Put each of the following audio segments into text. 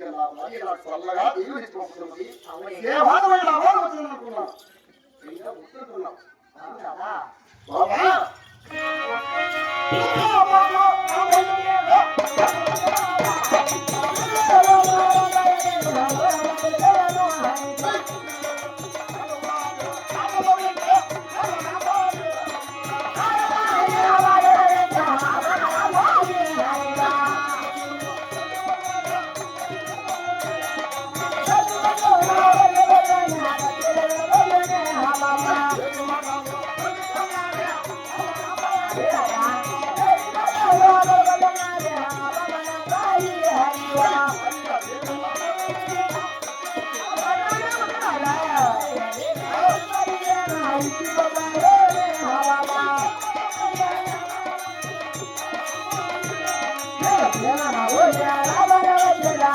చల్లగా దీవించబడుతుంది ఏ భాగమైన అవాదం అనుకున్నాం బాబా! Yeah, I'm gonna let you know.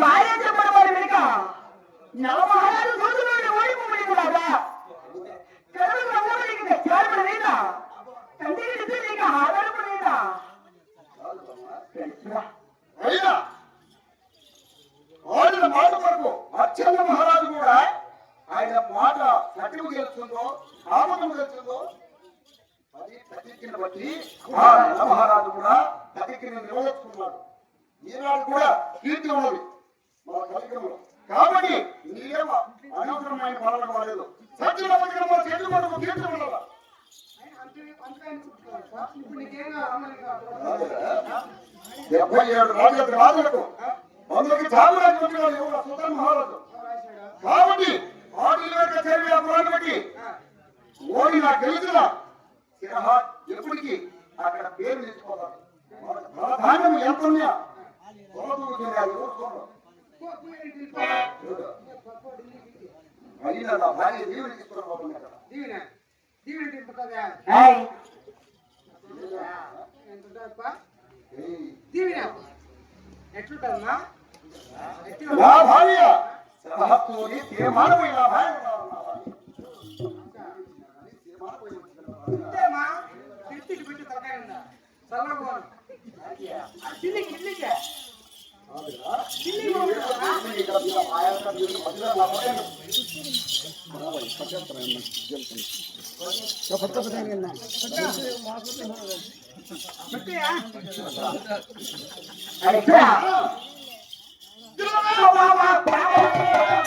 భార్య చెప్పడం వారి వెనుక నలమహారాజు సూచనలు ఓడిపోయి కూడా తెలుగు ఊరికి తెచ్చారు లేదా తండ్రి ఇస్తే నీకు ఆధారపు లేదా ఓడిన ఆయన మాట సత్యము గెలుస్తుందో ఆమోదము గెలుస్తుందో అది ప్రతిజ్ఞను బట్టి మహారాజు కూడా ప్రతిజ్ఞను నిలవేసుకున్నాడు ఈనాడు కూడా కీర్తి ఉన్నది మన కార్యక్రమంలో కాబట్టి నీయం అనవసరమైన పాలన వాడలేదు సత్యం చేతులు పట్టుకు కీర్తి ఉండాలి? డెబ్బై ఏడు రాజులకు రాజులకు అందులోకి చాలు రాజు సుల్తాన్ మహారాజు. కాబట్టి ಆಡಿಲ್ಲದ ಸೇವೆಯ ಅಪರಾಧ ಬಗ್ಗೆ ಓಡಿನ ಗೆಲುದಿಲ್ಲ ಸಿರಹ ಎಪ್ಪಡಿಕೆ అక్కడ పేరు తెచ్చుకోవాలి ప్రాధాన్యం ఎంత ఉందా ఎట్లుంటుందమ్మా ಸಹಕೋರಿ ಸೇವೆ ಮಾಡಬೇಡ ಬಿಟ್ಟು ತರಕಾರಿಯಿಂದ ಇಲ್ಲಿಗೆ ಇಲ್ಲಿಗೆ ಬಿಟ್ಟೆಯಾ Thank.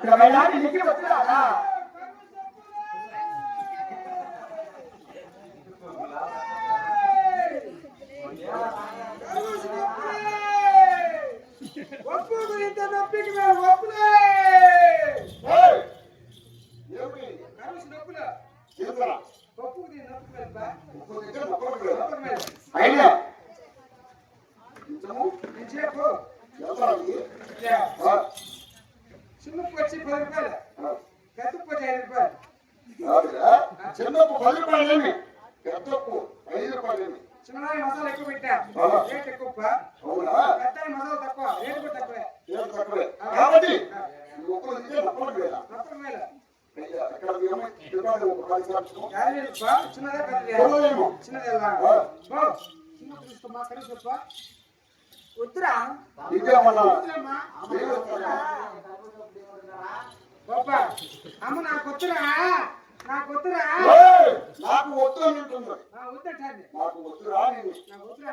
trabalhar ele que você lá. vamos, vamos, vamos వద్దురా గొప్ప అమ్మ నాకు వద్దురా నాకు వద్దురా నాకు వద్దు అంటుండ్రా నాకు. వద్దురా నాకు వద్దురా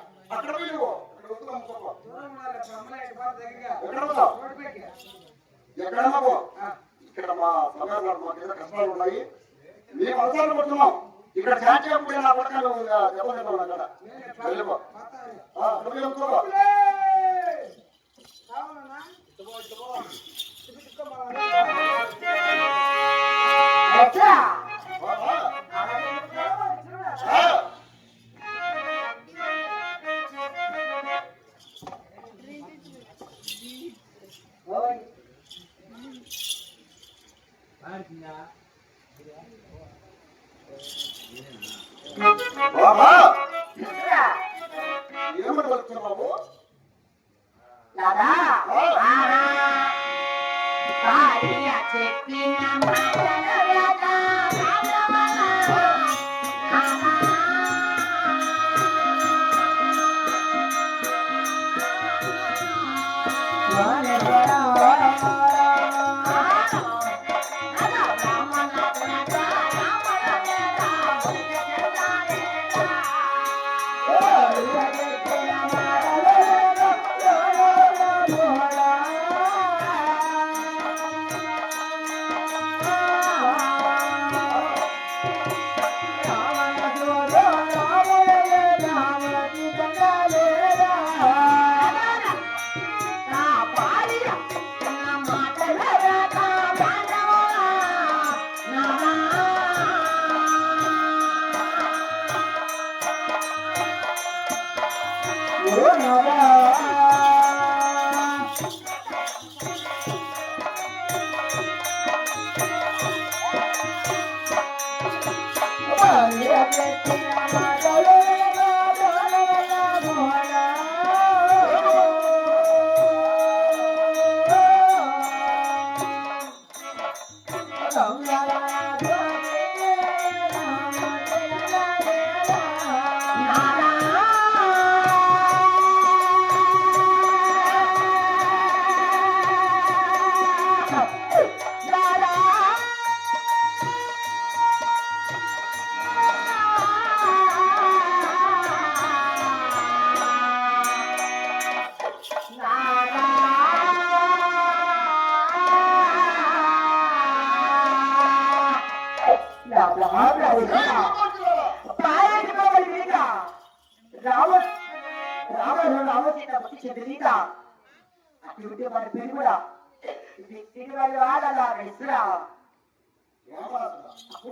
ఎక్కడ పోతావు ఇక్కడ మా సమయం మాకు ఏదో కష్టాలు ఉన్నాయి. మేము అవసరం పడుతున్నాం. ఇక్కడ ఛాన్స్ చేయకపోయినా నా కొడక చెప్పలేదు అక్కడ Yeah.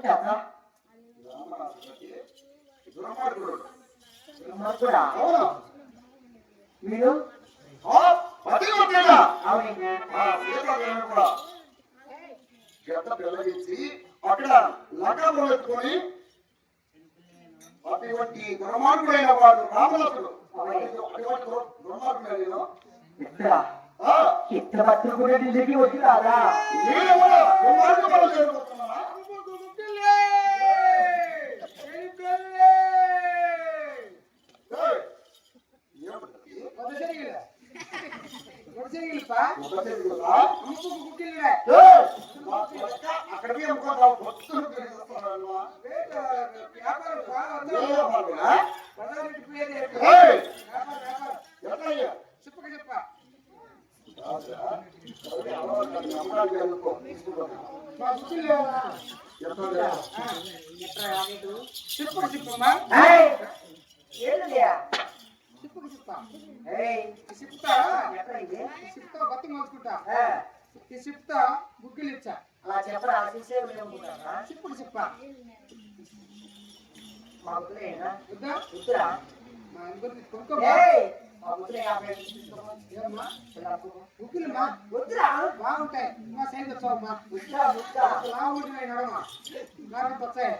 కూడా దుర్మార్గుడు కూడా అవును మీరు? గడ్డ పిల్లగించి అక్కడ లగ్నం ఎత్తుకొని అటువంటి దుర్మార్గుడైన వాడు రామలకుడు అటువంటి దుర్- దుర్మార్గుడే నేను ఎక్కడ ఆ, తీసుకుంటాను. ఎట్లయ్యా? చిప్పుడు చిప్పమ్మా చిప్తా ఇది? చిప్తా బతి ఈ చిప్తా బుక్కిలు ఇచ్చా. అలా చెప్పరా? చిప్పుడు చిప్ప మా ముద్రేనా వద్దా? ముద్రా మా అందరికి కొనుక్కోమా? ఏయ్, మా ముద్ర యాభై ఐదు తీసుకోమా? ఏమ్మా చిన్నప్పుడు. బుక్కిలమ్మా ముద్రా బాగుంటాయి మా సైజ్ వచ్చావమ్మా లావుంటున్నాయి నడమ నాకు వచ్చాయి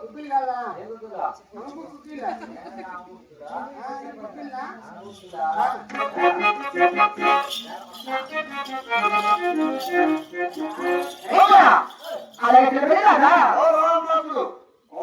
బుక్కిలు కాదా? ఎందుకురా? నమ్ము బుక్కిల నా ముద్రా, బుక్కిల్లా నా ముద్రా. ఏయ్యా, అలా ఎక్కడ వెళ్ళారా ఓ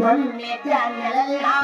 మనం చూడాలా?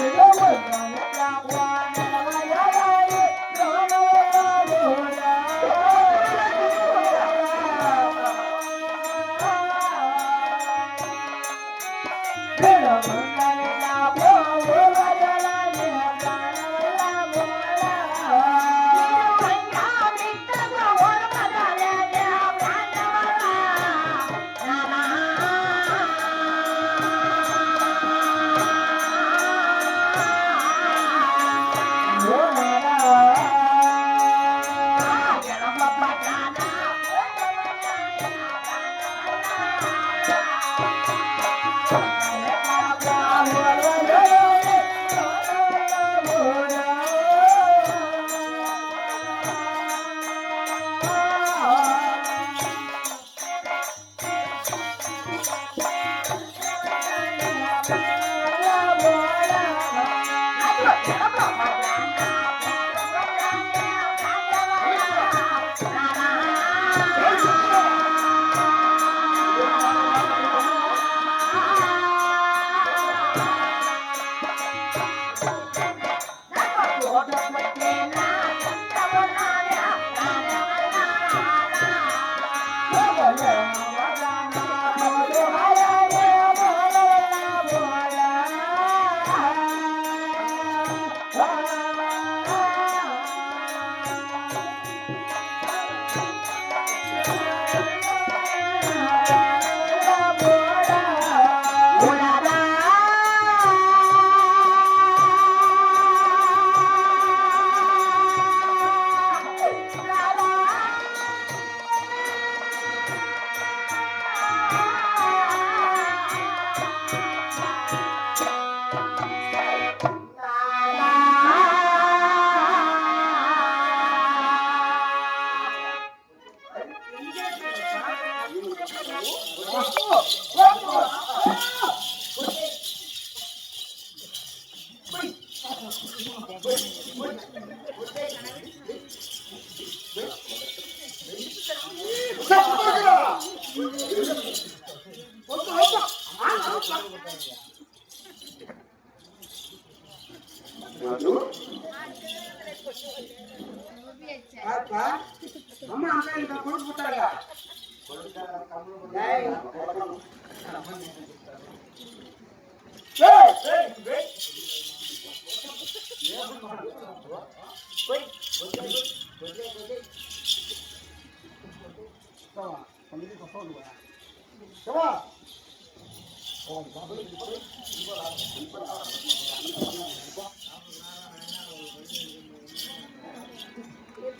రాజు నాకు అమ్మ అమ్మ ఇంకా కొడుకు పుట్టారా Come on.